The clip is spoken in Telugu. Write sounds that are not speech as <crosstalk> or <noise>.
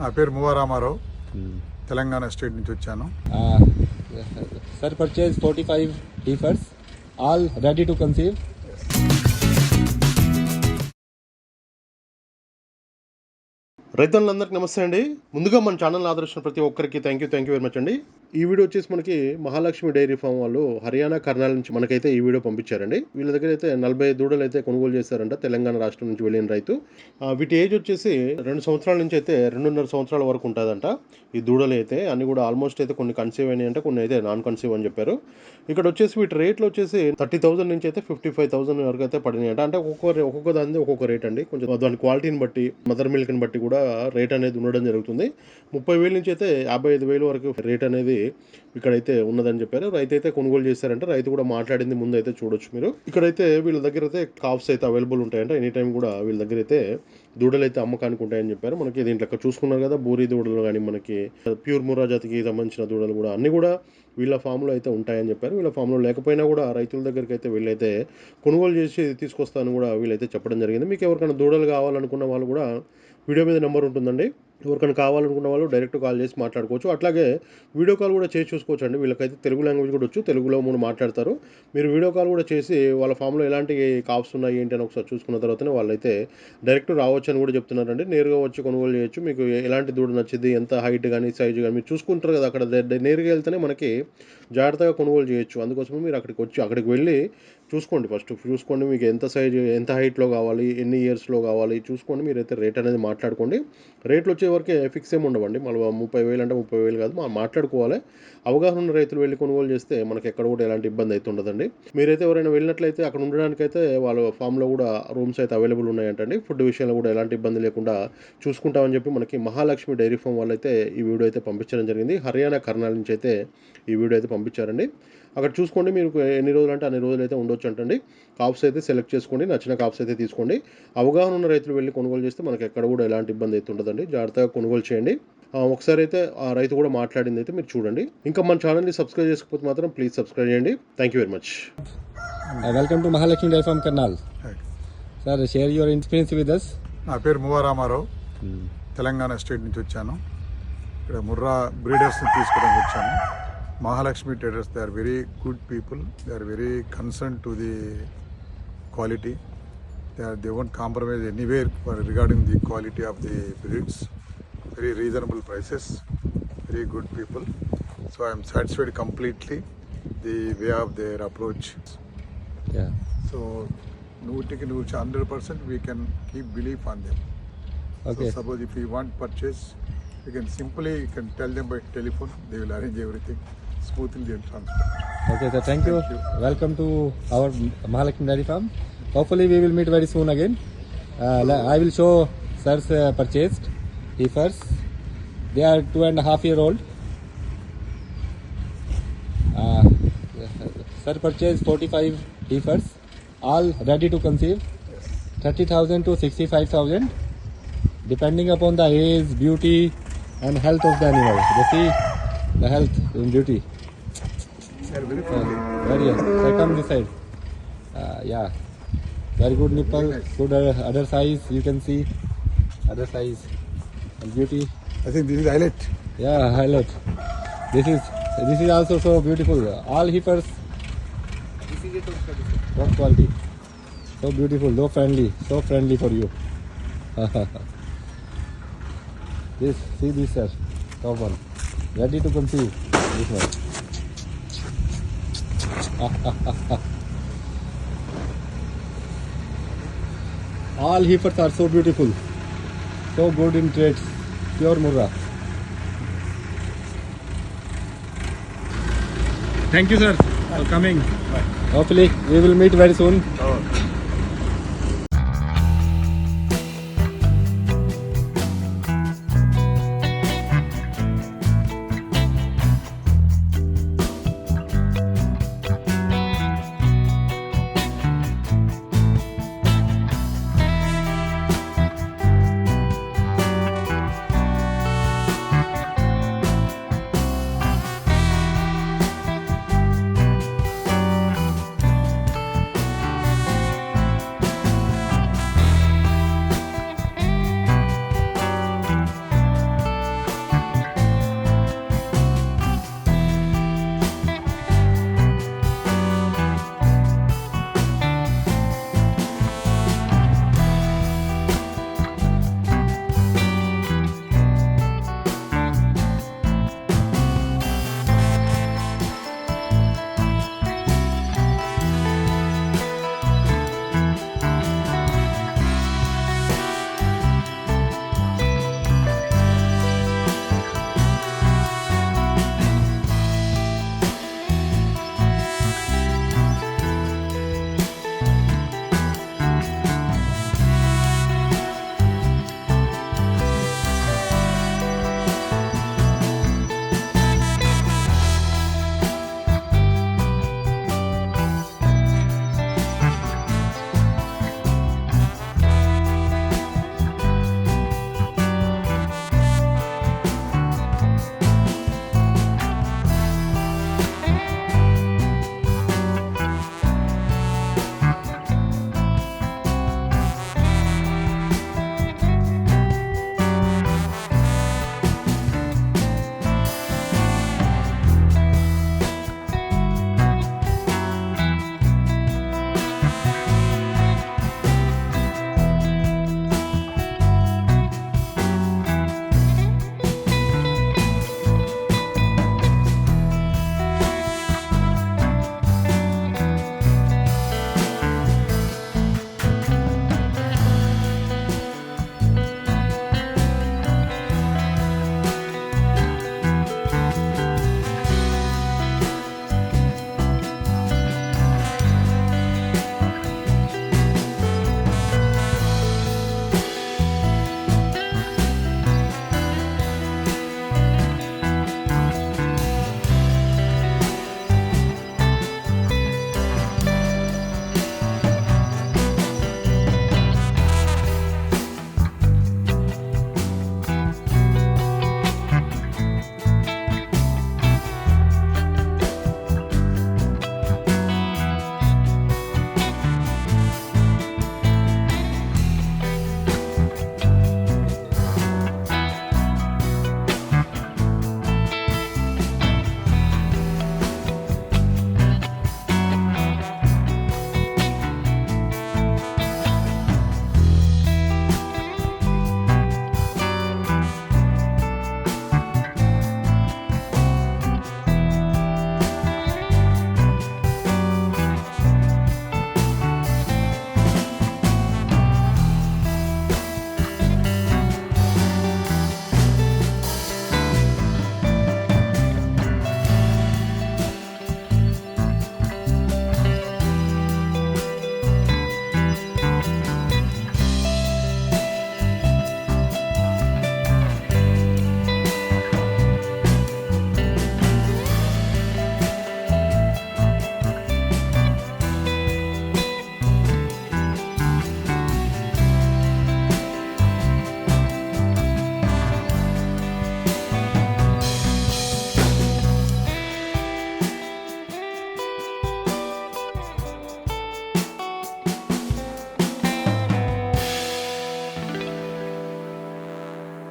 నా పేరు మువారామారావు. తెలంగాణ స్టేట్ నుంచి వచ్చాను. Sir purchase forty five heifers all ready to conceive. రైతులందరికీ నమస్తే అండి. ముందుగా మన ఛానల్ ఆదర్శించిన ప్రతి ఒక్కరికి thank you thank you very much అండి. ఈ వీడియో వచ్చేసి మనకి మహాలక్ష్మి డైరీ ఫామ్ వాళ్ళు హర్యానా కర్నాల్ నుంచి మనకైతే ఈ వీడియో పంపించారండి. వీళ్ళ దగ్గర అయితే నలభై దూడలు అయితే కొనుగోలు చేశారంట తెలంగాణ రాష్ట్రం నుంచి వెళ్ళిన రైతు. వీటి ఏజ్ వచ్చేసి రెండు సంవత్సరాల నుంచి అయితే రెండున్నర సంవత్సరాల వరకు ఉంటుందంట. ఈ దూడలు అయితే అన్ని కూడా ఆల్మోస్ట్ అయితే కొన్ని కన్సీవ్ అయినాయి అంటే కొన్ని అయితే నాన్ కన్సీవ్ అని చెప్పారు. ఇక్కడ వచ్చేసి వీటి రేట్లు వచ్చేసి థర్టీ థౌసండ్ నుంచి అయితే ఫిఫ్టీ ఫైవ్ థౌసండ్ వరకు అయితే పడినాయి అంటే ఒక్కొక్క ఒక్కొక్క దాని ఒక్కొక్క రేట్ అండి. కొంచెం దాని క్వాలిటీని బట్టి మదర్ మిల్క్ని బట్టి కూడా రేట్ అనేది ఉండడం జరుగుతుంది. ముప్పై వేల నుంచి అయితే యాభై ఐదు వేల వరకు రేట్ అనేది ఇక్కడైతే ఉన్నదని చెప్పారు. రైతు అయితే కొనుగోలు చేశారంటే. రైతు కూడా మాట్లాడింది ముందు అయితే చూడొచ్చు మీరు. ఇక్కడైతే వీళ్ళ దగ్గర అయితే కాఫ్స్ అయితే అవైలబుల్ ఉంటాయంటే. ఎనీ టైం కూడా వీళ్ళ దగ్గర అయితే దూడలు అయితే అమ్మకానికి ఉంటాయని చెప్పారు. మనకి దీంట్లో చూసుకున్నారు కదా బూరి దూడలు కానీ మనకి ప్యూర్ మురా జాతికి సంబంధించిన దూడలు కూడా అన్నీ కూడా వీళ్ళ ఫామ్లో అయితే ఉంటాయని చెప్పారు. వీళ్ళ ఫామ్లో లేకపోయినా కూడా రైతుల దగ్గరికి అయితే వీళ్ళైతే కొనుగోలు చేసి తీసుకొస్తాను కూడా వీళ్ళైతే చెప్పడం జరిగింది. మీకు ఎవరికైనా దూడలు కావాలనుకున్న వాళ్ళు కూడా వీడియో మీద నెంబర్ ఉంటుందండి. ఎవరికైనా కావాలనుకున్న వాళ్ళు డైరెక్ట్ కాల్ చేసి మాట్లాడుకోవచ్చు. అట్లాగే వీడియో కాల్ కూడా చేసి చూసుకోవచ్చు అండి వీళ్ళకైతే తెలుగు లాంగ్వేజ్ కూడా వచ్చు. తెలుగులో మూడు మాట్లాడతారు. మీరు వీడియో కాల్ కూడా చేసి వాళ్ళ ఫామ్లో ఎలాంటి కాప్స్ ఉన్నాయి ఏంటి అని ఒకసారి చూసుకున్న తర్వాతనే వాళ్ళైతే డైరెక్ట్ రావచ్చు అని కూడా చెప్తున్నారండి. నేరుగా వచ్చి కొనుగోలు చేయొచ్చు. మీకు ఎలాంటి దూడ నచ్చింది ఎంత హైట్ కానీ సైజు కానీ మీరు చూసుకుంటారు కదా అక్కడ నేరుగా వెళ్తేనే మనకి జాగ్రత్తగా కొనుగోలు చేయొచ్చు. అందుకోసమే మీరు అక్కడికి వచ్చి అక్కడికి వెళ్ళి చూసుకోండి ఫస్ట్. చూసుకోండి మీకు ఎంత సైజు ఎంత హైట్లో కావాలి ఎన్ని ఇయర్స్లో కావాలి చూసుకోండి మీరైతే రేట్ అనేది మాట్లాడుకోండి. రేట్లు వచ్చే వరకే ఫిక్స్ ఏమి ఉండవండి. మళ్ళీ ముప్పై వేలు అంటే ముప్పై వేలు కాదు మనం మాట్లాడుకోవాలి. అవగాహన ఉన్న రైతులు వెళ్ళి కొనుగోలు చేస్తే మనకి ఎక్కడ కూడా ఎలాంటి ఇబ్బంది అయితే ఉండదండి. మీరైతే ఎవరైనా వెళ్ళినట్లయితే అక్కడ ఉండడానికైతే వాళ్ళ ఫామ్లో కూడా రూమ్స్ అయితే అవైలబుల్ ఉన్నాయంటండి. ఫుడ్ విషయంలో కూడా ఎలాంటి ఇబ్బంది లేకుండా చూసుకుంటామని చెప్పి మనకి మహాలక్ష్మి డైరీ ఫామ్ వాళ్ళు అయితే ఈ వీడియో అయితే పంపించడం జరిగింది. హర్యానా కర్నాల్ నుంచి అయితే ఈ వీడియో అయితే పంపించారండి. అక్కడ చూసుకోండి మీరు ఎన్ని రోజులు అంటే అన్ని రోజులు అయితే ఉండొచ్చు అంటండి కాప్స్ అయితే సెలెక్ట్ చేసుకోండి నచ్చిన కాప్స్ అయితే తీసుకోండి. అవగాహన ఉన్న రైతులు వెళ్ళి కొనుగోలు చేస్తే మనకి ఎక్కడ కూడా ఎలాంటి ఇబ్బంది అయితే ఉండదండి. జాగ్రత్తగా కొనుగోలు చేయండి. ఆ, ఒకసారి అయితే ఆ రైతు కూడా మాట్లాడింది అయితే మీరు చూడండి. ఇంకా మన ఛానల్ని సబ్స్క్రైబ్ చేసుకోకపోతే మాత్రం ప్లీజ్ సబ్స్క్రైబ్ చేయండి. Thank you very much to Mahalakshmi Dairy Farm Karnal. Right. Sir, share your experience with us. నా పేరు మువారామారావు తెలంగాణ స్టేట్ నుంచి వచ్చాను. ఇక్కడ ముర్రా బ్రీడర్స్ని తీసుకోవడానికి వచ్చాను. Mahalakshmi traders, they are very good people. They are very concerned to the quality. They, are, they won't compromise anywhere regarding the quality of the breeds. Very reasonable prices, very good people. So I am satisfied completely the way of their approach. Yeah. So no ticket, which 100% we can keep belief on them. Okay. So suppose if we want purchase, you can simply you can tell them by telephone. They will arrange everything smoothly. They will transfer. Okay, sir. Thank you. Thank you. Welcome to our Mahalakshmi Dairy Farm. Hopefully, we will meet very soon again. Uh, I will show sir's uh, purchased heifers. They are two and a half year old. Uh, sir purchased 45 heifers, all ready to conceive. 30,000 to 65,000, depending upon the age, beauty, and health of the animal. You see the health and beauty. Are very friendly. very yes. Come this side. Uh, yeah. Very good nipple, good uh, other size. You can see other size and beauty. I think this is highlight. Yeah, highlight. This is this is also so beautiful. All heifers. Top quality. So beautiful, so friendly, so friendly for you. <laughs> this, see this sir, top one, ready to conceive. This one. <laughs> All heifers are so beautiful, so good in traits, pure Murrah. Thank you, sir, for coming. Hopefully, we will meet very soon. Oh.